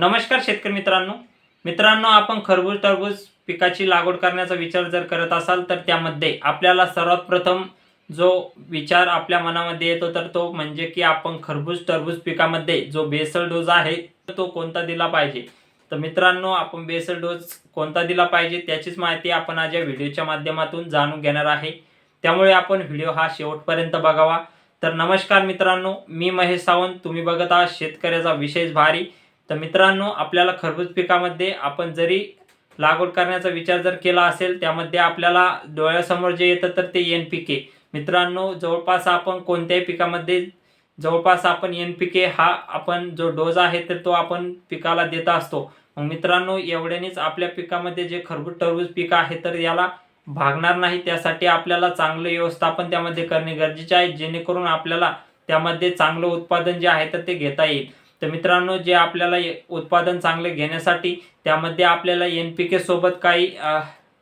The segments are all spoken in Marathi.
नमस्कार शेतकरी मित्रांनो. मित्रांनो आपण खरबूज टरबूज पिकाची लागवड करण्याचा विचार जर करत असाल तर त्यामध्ये आपल्याला सर्वात प्रथम जो विचार आपल्या मनामध्ये येतो तर तो म्हणजे की आपण खरबूज टरबूज पिकामध्ये जो बेसल डोस आहे तो कोणता दिला पाहिजे? तर मित्रांनो आपण बेसल डोस कोणता दिला पाहिजे त्याचीच माहिती आपण आज या व्हिडिओच्या माध्यमातून जाणून घेणार आहे. त्यामुळे आपण व्हिडिओ हा शेवटपर्यंत बघावा. तर नमस्कार मित्रांनो मी महेश सावंत. तुम्ही बघत आहात शेतकऱ्याचा विशेष भारी. तर मित्रांनो आपल्याला खरबूज पिकामध्ये आपण जरी लागवड करण्याचा विचार जर केला असेल त्यामध्ये आपल्याला डोळ्यासमोर जे येतं तर ते एन पी के. मित्रांनो जवळपास आपण कोणत्याही पिकामध्ये जवळपास आपण एन पी के हा आपण जो डोज आहे तर तो आपण पिकाला देत असतो. मग मित्रांनो एवढ्यानेच आपल्या पिकामध्ये जे खरबूज टरबूज पीक आहे तर याला भागणार नाही. त्यासाठी आपल्याला चांगलं व्यवस्थापन त्यामध्ये करणे गरजेचे आहे जेणेकरून आपल्याला त्यामध्ये चांगलं उत्पादन जे आहे तर ते घेता येईल. तर मित्रांनो जे आपल्याला उत्पादन चांगले घेण्यासाठी त्यामध्ये आपल्याला एन पी के सोबत काही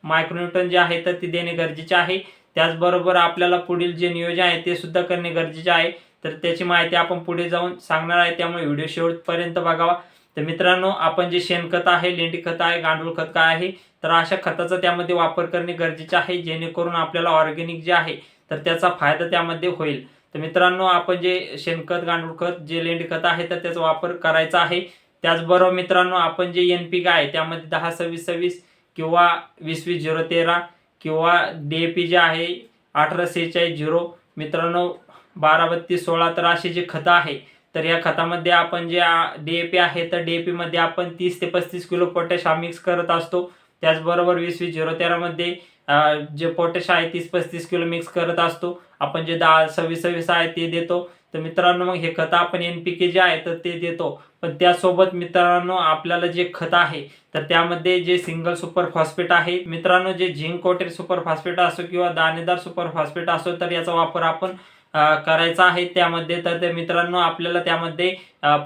मायक्रोन्यूटन जे आहे तर ते देणे गरजेचे आहे. त्याचबरोबर आपल्याला पुढील जे नियोजन आहे ते सुद्धा करणे गरजेचे आहे. तर त्याची माहिती आपण पुढे जाऊन सांगणार आहे. त्यामुळे व्हिडिओ शेवटपर्यंत बघावा. तर मित्रांनो आपण जे शेणखत आहे लेंडी खत आहे गांडूळ खत काय आहे तर अशा खताचा त्यामध्ये वापर करणे गरजेचे आहे. जेणेकरून आपल्याला ऑर्गेनिक जे आहे तर त्याचा फायदा त्यामध्ये होईल. तर मित्रांनो आपण जे शेणखत गांडूळ खत जे लेंडी खत आहे तर त्याचा वापर करायचा आहे. त्याचबरोबर मित्रांनो आपण जे एन पी आहे त्यामध्ये दहा सव्वीस सव्वीस किंवा वीस वीस झिरो तेरा किंवा डी ए पी जे आहे अठरा सेहेचाळीस झिरो. मित्रांनो बारा बत्तीस सोळा तर असे जे खतं आहे तर या खतामध्ये आपण जे डी ए पी आहे तर डी ए पीमध्ये आपण तीस ते पस्तीस किलो पोटॅश हा मिक्स करत असतो. त्याचबरोबर वीस वीस झिरो तेरामध्ये जे पोटॅश आहे तीस पस्तीस किलो मिक्स करत असतो. आपण जे दहा सव्वीस सव्वीस आहे ते देतो. तर मित्रांनो मग हे खतं आपण एन पी के जे आहे तर ते देतो. पण त्यासोबत मित्रांनो आपल्याला जे खत आहे तर त्यामध्ये जे सिंगल सुपर फॉस्फेट आहे मित्रांनो जे झिंक कोटेड सुपर फॉस्फेट असो किंवा दाणेदार सुपर फॉस्फेट असो तर याचा वापर आपण करायचा आहे त्यामध्ये. तर ते मित्रांनो आपल्याला त्यामध्ये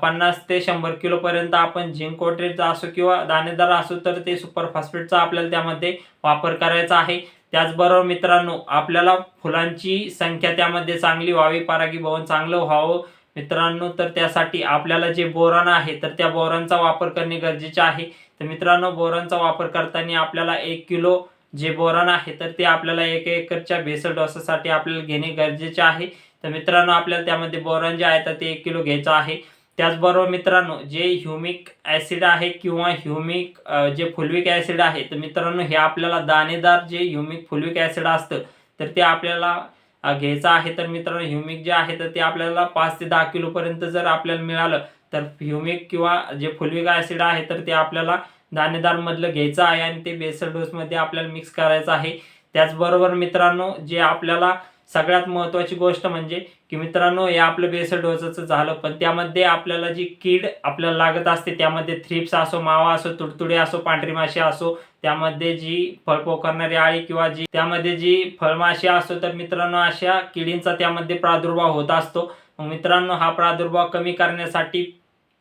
पन्नास ते शंभर किलोपर्यंत आपण झिंक कोटेडचा असो किंवा दाणेदार असो तर ते सुपर फॉस्फेटचा आपल्याला त्यामध्ये वापर करायचा आहे. त्याचबरोबर मित्रांनो आपल्याला फुलांची संख्या त्यामध्ये चांगली व्हावी परागी भवन चांगलं व्हावं. मित्रांनो तर त्यासाठी आपल्याला जे बोरण आहे तर त्या बोरांचा वापर करणे गरजेचे आहे. तर मित्रांनो बोरांचा वापर करताना आपल्याला एक किलो जे बोरण आहे तर ते आपल्याला एक एकरच्या भेसळ डोसासाठी आपल्याला घेणे गरजेचे आहे. तर मित्रांनो आपल्याला त्यामध्ये बोरण जे आहे तर ते एक किलो घ्यायचं आहे. त्याचबरोबर मित्रांनो जे ह्युमिक ॲसिड आहे किंवा ह्युमिक जे फुलविक ॲसिड आहे तर मित्रांनो हे आपल्याला दाणेदार जे ह्युमिक फुलविक ॲसिड असतं तर ते आपल्याला घ्यायचं आहे. तर मित्रांनो ह्युमिक जे आहे तर ते आपल्याला पाच ते दहा किलोपर्यंत जर आपल्याला मिळालं तर ह्युमिक किंवा जे फुलविक ॲसिड आहे तर ते आपल्याला दाणेदारमधलं घ्यायचं आहे आणि ते बेसल डोसमध्ये आपल्याला मिक्स करायचं आहे. त्याचबरोबर मित्रांनो जे आपल्याला सगळ्यात महत्त्वाची गोष्ट म्हणजे की मित्रांनो हे आपलं बेसल डोसचं झालं पण त्यामध्ये आपल्याला जी कीड आपल्याला लागत असते त्यामध्ये थ्रिप्स असो मावा असो तुडतुडे असो पांढरी माशी असो त्यामध्ये जी फळ पोखरणारी आळी किंवा जी त्यामध्ये जी फळमाशी असो तर मित्रांनो अशा किडींचा त्यामध्ये प्रादुर्भाव होत असतो. मग मित्रांनो हा प्रादुर्भाव कमी करण्यासाठी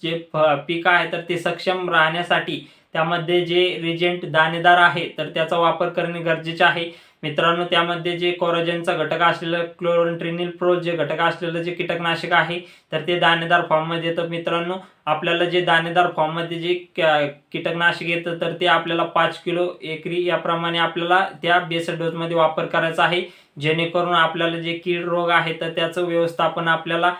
जे फ- पीक आहे तर ते सक्षम राहण्यासाठी त्यामध्ये जे रिजेंट दाणेदार आहे तर त्याचा वापर करणे गरजेचे आहे. मित्रांनो त्यामध्ये जे कोरोजनचा घटक असलेलं क्लोरोट्रिनिल प्रो जे घटक असलेलं जे कीटकनाशक आहे तर ते दाणेदार फॉर्ममध्ये येतं. मित्रांनो आपल्याला जे दाणेदार फॉर्ममध्ये जे कीटकनाशक येतं तर ते आपल्याला पाच किलो एकरी याप्रमाणे आपल्याला त्या बेस डोसमध्ये वापर करायचा आहे. जेणेकरून आपल्याला जे कीड रोग आहे तर त्याचं व्यवस्थापन आपल्याला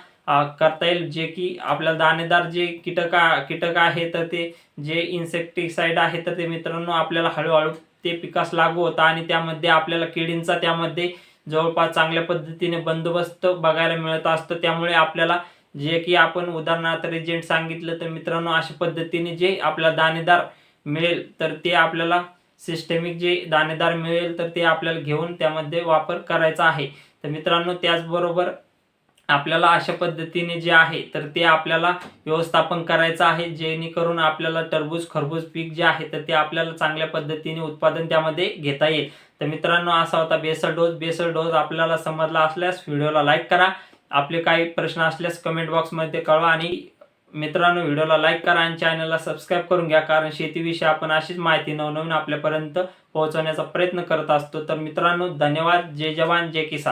करता येईल. जे की आपल्याला दाणेदार जे कीटक कीटक आहे तर ते जे इन्सेक्टिसाइड आहे तर ते मित्रांनो आपल्याला हळूहळू ते पिकास लागू होतं आणि त्यामध्ये आपल्याला किडींचा त्यामध्ये जवळपास चांगल्या पद्धतीने बंदोबस्त बघायला मिळत असतं. त्यामुळे आपल्याला जे की आपण उदाहरणार्थ रिजेंट सांगितलं तर मित्रांनो अशा पद्धतीने जे आपल्याला दाणेदार मिळेल तर ते आपल्याला सिस्टेमिक जे दाणेदार मिळेल तर ते आपल्याला घेऊन त्यामध्ये वापर करायचा आहे. तर मित्रांनो त्याचबरोबर आपल्याला अशा पद्धतीने जे आहे तर ते आपल्याला व्यवस्थापन करायचं आहे जेणेकरून आपल्याला टरबूज खरबूज पीक जे आहे तर ते आपल्याला चांगल्या पद्धतीने उत्पादन त्यामध्ये घेता येईल. तर मित्रांनो असा होता बेसल डोस. बेसल डोस आपल्याला समजला असल्यास व्हिडिओला लाईक करा. आपले काही प्रश्न असल्यास कमेंट बॉक्समध्ये कळवा आणि मित्रांनो व्हिडिओला लाईक करा आणि चॅनलला सबस्क्राईब करून घ्या कारण शेतीविषयी आपण अशीच माहिती नवनवीन आपल्यापर्यंत पोहोचवण्याचा प्रयत्न करत असतो. तर मित्रांनो धन्यवाद. जय जवान जय किसान.